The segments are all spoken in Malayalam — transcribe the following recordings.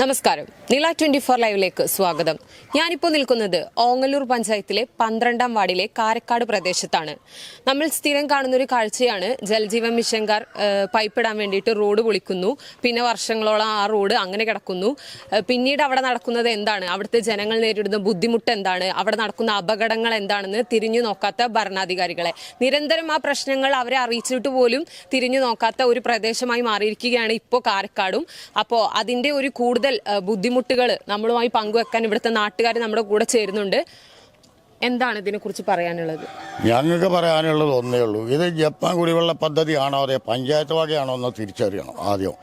നമസ്കാരം. നീല ട്വന്റി ഫോർ ലൈവിലേക്ക് സ്വാഗതം. ഞാനിപ്പോൾ നിൽക്കുന്നത് ഓങ്ങല്ലൂർ പഞ്ചായത്തിലെ പന്ത്രണ്ടാം വാർഡിലെ കാരക്കാട് പ്രദേശത്താണ്. നമ്മൾ സ്ഥിരം കാണുന്ന ഒരു കാഴ്ചയാണ് ജലജീവൻ മിഷൻകാർ പൈപ്പിടാൻ വേണ്ടിയിട്ട് റോഡ് പൊളിക്കുന്നു. പിന്നെ വർഷങ്ങളോളം ആ റോഡ് അങ്ങനെ കിടക്കുന്നു. പിന്നീട് അവിടെ നടക്കുന്നത് എന്താണ്? അവിടുത്തെ ജനങ്ങൾ നേരിടുന്ന ബുദ്ധിമുട്ട് എന്താണ്? അവിടെ നടക്കുന്ന അപകടങ്ങൾ എന്താണെന്ന് തിരിഞ്ഞു നോക്കാത്ത ഭരണാധികാരികളെ. നിരന്തരം ആ പ്രശ്നങ്ങൾ അവരെ അറിയിച്ചിട്ട് പോലും തിരിഞ്ഞു നോക്കാത്ത ഒരു പ്രദേശമായി മാറിയിരിക്കുകയാണ് ഇപ്പോൾ കാരക്കാടും. അപ്പോൾ അതിന്റെ ഒരു കൂടുതൽ ബുദ്ധിമുട്ടുകൾ നമ്മളുമായി പങ്കുവെക്കാൻ ഇവിടുത്തെ നാട്ടുകാർ നമ്മുടെ കൂടെ ചേരുന്നുണ്ട്. എന്താണ് ഇതിനെക്കുറിച്ച് പറയാനുള്ളത്? ഞങ്ങൾക്ക് പറയാനുള്ളത് ഒന്നേ ഉള്ളൂ. ഇത് ജപ്പാൻ കുടിവെള്ള പദ്ധതിയാണോ അതെ പഞ്ചായത്ത് വകയാണോ എന്ന് തിരിച്ചറിയണം ആദ്യം.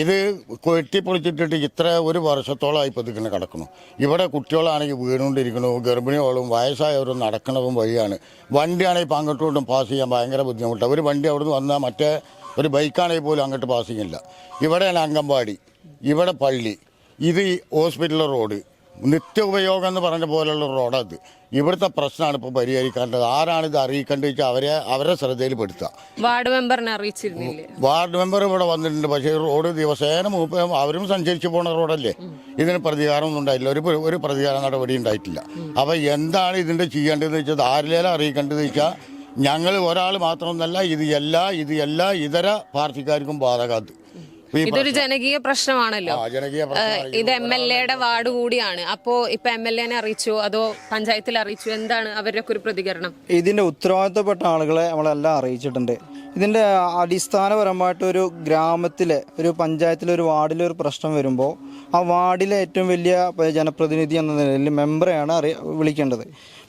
ഇത് കെട്ടിപ്പൊളിച്ചിട്ടിട്ട് ഇത്ര ഒരു വർഷത്തോളമായി ഇതിങ്ങനെ കിടക്കുന്നു. ഇവിടെ കുട്ടികളാണെങ്കിൽ വീണുകൊണ്ടിരിക്കണു ഗർഭിണികളും വയസ്സായവരും നടക്കണതും വഴിയാണ്. വണ്ടിയാണെങ്കിൽ അങ്ങോട്ടും പാസ് ചെയ്യാൻ ഭയങ്കര ബുദ്ധിമുട്ടാണ്. ഒരു വണ്ടി അവിടെ നിന്ന് വന്നാൽ മറ്റേ ഒരു ബൈക്കാണെങ്കിൽ പോലും അങ്ങോട്ട് പാസ് ചെയ്യില്ല ഇവിടെയാണ് അംഗൻവാടി. ഇവിടെ പള്ളി. ഇത് ഹോസ്പിറ്റൽ റോഡ്. നിത്യ ഉപയോഗം എന്ന് പറഞ്ഞ പോലുള്ള റോഡത്. ഇവിടുത്തെ പ്രശ്നമാണ് ഇപ്പോൾ പരിഹരിക്കേണ്ടത് ആരാണ് ഇത് അറിയിക്കേണ്ടത് വെച്ചാൽ അവരെ അവരെ ശ്രദ്ധയിൽപ്പെടുത്തുക വാർഡ് മെമ്പറിനെ അറിയിച്ചിരുന്നില്ലേ? വാർഡ് മെമ്പർ ഇവിടെ വന്നിട്ടുണ്ട്. പക്ഷേ റോഡ് ദിവസേന മൂപ്പ് അവരും സഞ്ചരിച്ചു പോണ റോഡല്ലേ. ഇതിന് പ്രതികാരമൊന്നും ഉണ്ടായില്ല ഒരു ഒരു പ്രതികാര നടപടി ഉണ്ടായിട്ടില്ല. അപ്പോൾ എന്താണ് ഇതിന്റെ ചെയ്യേണ്ടതെന്ന് വെച്ചാൽ ആരിലേലും അറിയിക്കേണ്ടത് വെച്ചാൽ ഞങ്ങൾ ഒരാൾ മാത്രമൊന്നല്ല ഇത് എല്ലാ ഇത് എല്ലാ ഇതര പാർട്ടിക്കാർക്കും ബാധകാത്ത്. ഇതൊരു ജനകീയ പ്രശ്നമാണല്ലോ. ആ, ജനകീയ ഏഹ്, ഇത് എം എൽ എയുടെ വാർഡ് കൂടിയാണ്. അപ്പോ ഇപ്പൊ എം എൽ എനെ അറിയിച്ചു അതോ പഞ്ചായത്തിൽ അറിയിച്ചു? എന്താണ് അവരുടെ ഒരു പ്രതികരണം? ഇതിന്റെ ഉത്തരവാദിത്തപ്പെട്ട ആളുകളെ നമ്മളെല്ലാം അറിയിച്ചിട്ടുണ്ട്. ഇതിന്റെ അടിസ്ഥാനപരമായിട്ട് ഒരു ഗ്രാമത്തിലെ ഒരു പഞ്ചായത്തിലെ ഒരു വാർഡിലെ ഒരു പ്രശ്നം വരുമ്പോൾ ആ വാർഡിലെ ഏറ്റവും വലിയ ജനപ്രതിനിധി എന്ന നിലയിൽ മെമ്പറെയാണ് അറിയ വിളിക്കേണ്ടത്.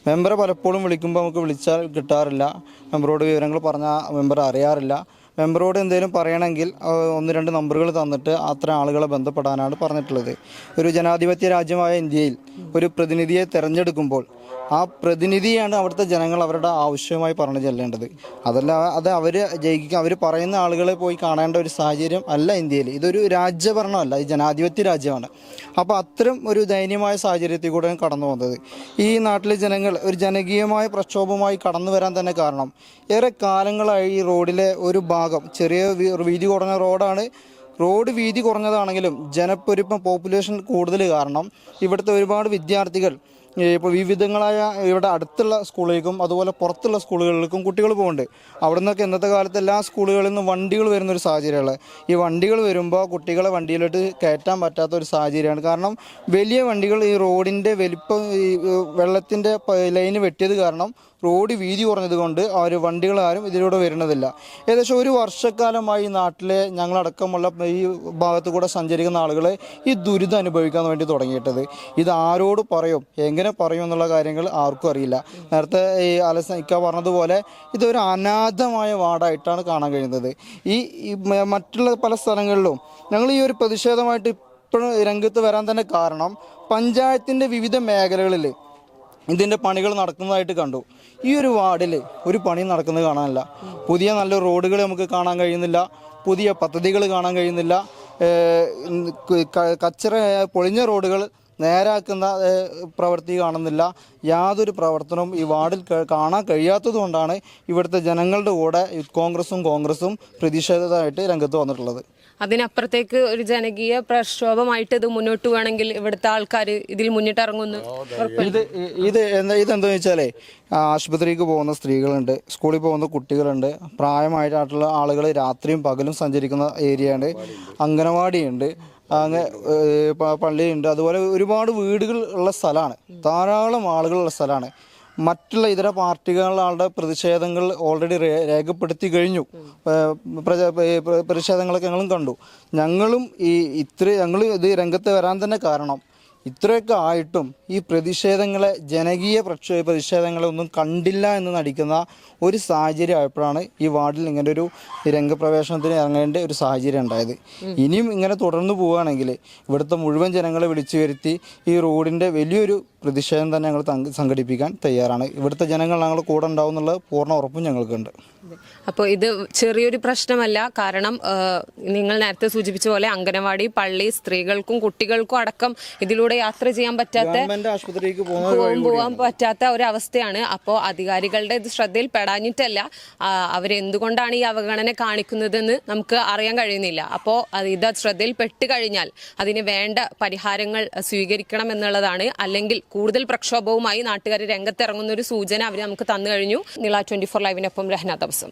മെമ്പറെ പലപ്പോഴും വിളിക്കുമ്പോൾ നമുക്ക് വിളിച്ചാൽ കിട്ടാറില്ല. മെമ്പറോട് വിവരങ്ങൾ പറഞ്ഞാൽ മെമ്പർ അറിയാറില്ല. മെമ്പറോട് എന്തെങ്കിലും പറയണമെങ്കിൽ ഒന്ന് രണ്ട് നമ്പറുകൾ തന്നിട്ട് അത്ര ആളുകളെ ബന്ധപ്പെടാനാണ് പറഞ്ഞിട്ടുള്ളത്. ഒരു ജനാധിപത്യ രാജ്യമായ ഇന്ത്യയിൽ ഒരു പ്രതിനിധിയെ തിരഞ്ഞെടുക്കുമ്പോൾ ആ പ്രതിനിധിയാണ് അവിടുത്തെ ജനങ്ങൾ അവരുടെ ആവശ്യമായി പറഞ്ഞു ചെല്ലേണ്ടത്. അതല്ല അത് അവർ ജയിക്കുക അവർ പറയുന്ന ആളുകളെ പോയി കാണേണ്ട ഒരു സാഹചര്യം അല്ല ഇന്ത്യയിൽ. ഇതൊരു രാജ്യഭരണമല്ല ഇത് ജനാധിപത്യ രാജ്യമാണ്. അപ്പോൾ അത്തരം ഒരു ദയനീയമായ സാഹചര്യത്തിൽ കൂടെ കടന്നു വന്നത് ഈ നാട്ടിലെ ജനങ്ങൾ ഒരു ജനകീയമായ പ്രക്ഷോഭമായി കടന്നു വരാൻ തന്നെ കാരണം ഏറെ കാലങ്ങളായി ഈ റോഡിലെ ഒരു ഭാഗം ചെറിയ വീതി കുറഞ്ഞ റോഡാണ്. റോഡ് വീതി കുറഞ്ഞതാണെങ്കിലും ജനപ്പെരുപ്പം പോപ്പുലേഷൻ കൂടുതൽ കാരണം ഇവിടുത്തെ ഒരുപാട് വിദ്യാർത്ഥികൾ ഇപ്പോൾ വിവിധങ്ങളായ ഇവിടെ അടുത്തുള്ള സ്കൂളിലേക്കും അതുപോലെ പുറത്തുള്ള സ്കൂളുകളിലേക്കും കുട്ടികൾ പോകുന്നുണ്ട്. അവിടെ നിന്നൊക്കെ ഇന്നത്തെ കാലത്ത് എല്ലാ സ്കൂളുകളിൽ നിന്നും വണ്ടികൾ വരുന്ന ഒരു സാഹചര്യമാണ് ഈ വണ്ടികൾ വരുമ്പോൾ കുട്ടികളെ വണ്ടിയിലോട്ട് കയറ്റാൻ പറ്റാത്ത ഒരു സാഹചര്യമാണ്. കാരണം വലിയ വണ്ടികൾ ഈ റോഡിന്റെ വലിപ്പം ഈ വെള്ളത്തിന്റെ ലൈന് വെട്ടിയത് കാരണം റോഡ് വീതി കുറഞ്ഞതുകൊണ്ട് ആ ഒരു വണ്ടികളാരും ഇതിലൂടെ വരുന്നതില്ല. ഏകദേശം ഒരു വർഷക്കാലമായി നാട്ടിലെ ഞങ്ങളടക്കമുള്ള ഈ ഭാഗത്ത് കൂടെ സഞ്ചരിക്കുന്ന ആളുകൾ ഈ ദുരിതം അനുഭവിക്കാൻ വേണ്ടി തുടങ്ങിയിട്ടത്. ഇത് ആരോട് പറയും? എങ്ങനെ പറയും എന്നുള്ള കാര്യങ്ങൾ ആർക്കും അറിയില്ല. നേരത്തെ ഈ അലസ ഇക്ക പറഞ്ഞതുപോലെ ഇതൊരു അനാഥമായ വാർഡായിട്ടാണ് കാണാൻ കഴിയുന്നത്. ഈ മറ്റുള്ള പല സ്ഥലങ്ങളിലും ഞങ്ങൾ ഈ ഒരു പ്രതിഷേധമായിട്ട് ഇപ്പോഴും രംഗത്ത് വരാൻ തന്നെ കാരണം പഞ്ചായത്തിന്റെ വിവിധ മേഖലകളിൽ ഇതിന്റെ പണികൾ നടക്കുന്നതായിട്ട് കണ്ടു. ഈ ഒരു വാർഡിൽ ഒരു പണി നടക്കുന്നത് കാണാനില്ല. പുതിയ നല്ല റോഡുകൾ നമുക്ക് കാണാൻ കഴിയുന്നില്ല. പുതിയ പദ്ധതികൾ കാണാൻ കഴിയുന്നില്ല. കച്ചറ പൊളിഞ്ഞ റോഡുകൾ നേരാക്കുന്ന പ്രവൃത്തി കാണുന്നില്ല. യാതൊരു പ്രവർത്തനവും ഈ വാർഡിൽ കാണാൻ കഴിയാത്തതുകൊണ്ടാണ് ഇവിടുത്തെ ജനങ്ങളുടെ കൂടെ കോൺഗ്രസും കോൺഗ്രസും പ്രതിഷേധമായിട്ട് രംഗത്ത് വന്നിട്ടുള്ളത്. അതിനപ്പുറത്തേക്ക് ഒരു ജനകീയ പ്രക്ഷോഭമായിട്ട് ഇത് മുന്നോട്ട് വേണമെങ്കിൽ ഇവിടുത്തെ ആൾക്കാർ ഇതിൽ മുന്നിട്ടിറങ്ങുന്നു ഇത് ഇത് എന്താ ഇതെന്താന്ന് വെച്ചാലേ ആശുപത്രിക്ക് പോകുന്ന സ്ത്രീകളുണ്ട് സ്കൂളിൽ പോകുന്ന കുട്ടികളുണ്ട് പ്രായമായിട്ടുള്ള ആളുകൾ രാത്രിയും പകലും സഞ്ചരിക്കുന്ന ഏരിയയാണ് അംഗനവാടിയുണ്ട് അങ്ങ് ഏഹ് പ- പള്ളിയുണ്ട് അതുപോലെ ഒരുപാട് വീടുകൾ ഉള്ള സ്ഥലമാണ് ധാരാളം ആളുകളുള്ള സ്ഥലമാണ്. മറ്റുള്ള ഇതര പാർട്ടികളുടെ പ്രതിഷേധങ്ങൾ ഓൾറെഡി രേഖപ്പെടുത്തി കഴിഞ്ഞു. പ്രതിഷേധങ്ങളൊക്കെ ഞങ്ങളും കണ്ടു. ഞങ്ങളും ഈ ഇത്ര ഞങ്ങൾ ഇത് രംഗത്ത് വരാൻ തന്നെ കാരണം. ഇത്രയൊക്കെ ആയിട്ടും ഈ പ്രതിഷേധങ്ങളെ ജനകീയ പ്രക്ഷോഭ പ്രതിഷേധങ്ങളെ ഒന്നും കണ്ടില്ല എന്ന് നടിക്കുന്ന ഒരു സാഹചര്യം ആയപ്പോഴാണ് ഈ വാർഡിൽ ഇങ്ങനെ ഒരു രംഗപ്രവേശനത്തിന് ഇറങ്ങേണ്ട ഒരു സാഹചര്യം ഉണ്ടായത്. ഇനിയും ഇങ്ങനെ തുടർന്നു പോവുകയാണെങ്കിൽ ഇവിടുത്തെ മുഴുവൻ ജനങ്ങളെ വിളിച്ചു വരുത്തി ഈ റോഡിന്റെ വലിയൊരു പ്രതിഷേധം തന്നെ ഞങ്ങൾ സംഘടിപ്പിക്കാൻ തയ്യാറാണ്. ഇവിടുത്തെ ജനങ്ങൾ ഞങ്ങൾ കൂടെ ഉണ്ടാവും എന്നുള്ള പൂർണ ഉറപ്പും ഞങ്ങൾക്കുണ്ട്. അപ്പോൾ ഇത് ചെറിയൊരു പ്രശ്നമല്ല. കാരണം നിങ്ങൾ നേരത്തെ സൂചിപ്പിച്ച പോലെ അംഗനവാടി പള്ളി സ്ത്രീകൾക്കും കുട്ടികൾക്കും അടക്കം ഇതിലൂടെ കൂടെ യാത്ര ചെയ്യാൻ പറ്റാത്ത പോകാൻ പറ്റാത്ത ഒരവസ്ഥയാണ്. അപ്പോൾ അധികാരികളുടെ ഇത് ശ്രദ്ധയിൽ പെടാഞ്ഞിട്ടല്ല അവരെന്തുകൊണ്ടാണ് ഈ അവഗണന കാണിക്കുന്നതെന്ന് നമുക്ക് അറിയാൻ കഴിയുന്നില്ല. അപ്പോൾ ഇത് ശ്രദ്ധയിൽ പെട്ട് കഴിഞ്ഞാൽ അതിന് വേണ്ട പരിഹാരങ്ങൾ സ്വീകരിക്കണം എന്നുള്ളതാണ്. അല്ലെങ്കിൽ കൂടുതൽ പ്രക്ഷോഭവുമായി നാട്ടുകാർ രംഗത്തിറങ്ങുന്ന ഒരു സൂചന അവർ നമുക്ക് തന്നു കഴിഞ്ഞു. നിള ട്വന്റി ഫോർ ലൈവിനൊപ്പം രഹന തപസം